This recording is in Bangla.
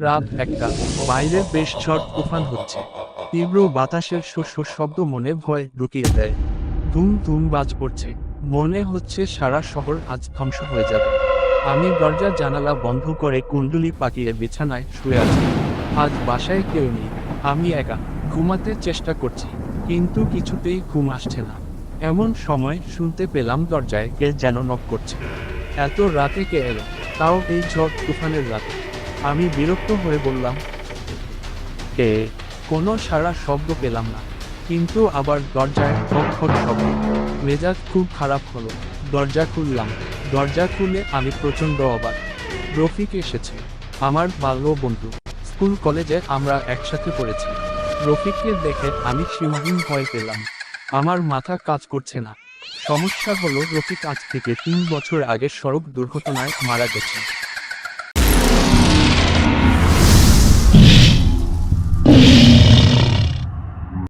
রাত একটা। বাইরে বেশ ঝড় তুফান হচ্ছে। তীব্র বাতাসের শস্য শব্দ মনে ভয় ঢুকিয়ে দেয়। ধুম ধুম বাজ পড়ছে মনে হচ্ছে সারা শহর আজ ধ্বংস হয়ে যাবে। আমি দরজা জানালা বন্ধ করে কুণ্ডলি পাকিয়ে বিছানায় শুয়ে আছি। আজ বাসায় কেউ নেই। আমি একা। ঘুমাতে চেষ্টা করছি। কিন্তু কিছুতেই ঘুম আসছে না। এমন সময় শুনতে পেলাম দরজায় কে যেন নক করছে। এত রাতে কে এলো? তাও এই ঝড় তুফানের রাতে। আমি বিরক্ত হয়ে বললাম, কে? কোনো সারা শব্দ পেলাম না। কিন্তু আবার দরজায় খট খট শব্দ। মেজাজ খুব খারাপ হলো। দরজা খুললাম। দরজা খুলে আমি প্রচণ্ড অবাক। রফিক এসেছে। আমার বাল্য বন্ধু। স্কুল কলেজে আমরা একসাথে পড়েছি। রফিককে দেখে আমি সীমাহীন ভয় পেলাম আমার মাথা কাজ করছে না। সমস্যা হলো রফিক আজ থেকে তিন বছর আগে সড়ক দুর্ঘটনায় মারা গেছে।